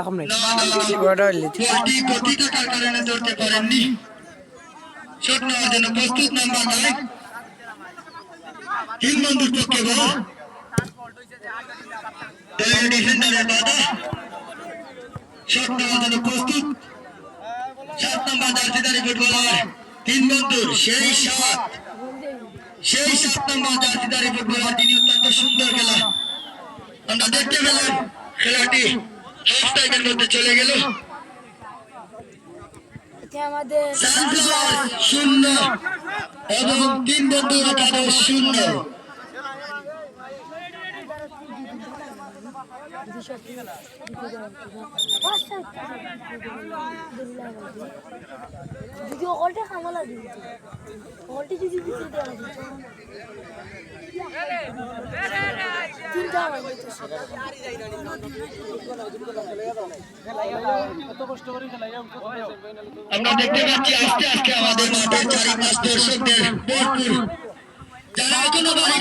এখন নাই ওটা হইলে বলটি গতি থাকার কারণে ধরতে পারেননি। শট নেওয়ার জন্য প্রস্তুত নাম্বার নয় তিন বন্ধুর পক্ষে বল ডিফেন্ডারের বাধা। শট নেওয়ার জন্য প্রস্তুত। সাত নম্বর জার্সিদারি ফুটবলার তিন বন্ধুর সেই সাত। সেই সাত নম্বর জার্সিদারি ফুটবলার তিনি অত্যন্ত সুন্দর খেলা। আমরা দেখতে পেলাম খেলাটি। টাইমের মধ্যে চলে গেল। শূন্য। এবং তিন বন্ধুর একাদশ শূন্য। যদি অলটা খামালা দিত অলটি যদি দিতে দেওয়া আমার দেখতে পাচ্ছি আস্তে আস্তে আমাদের মাঠের চারিপাশ দর্শকদের যারা এখনও বাড়ি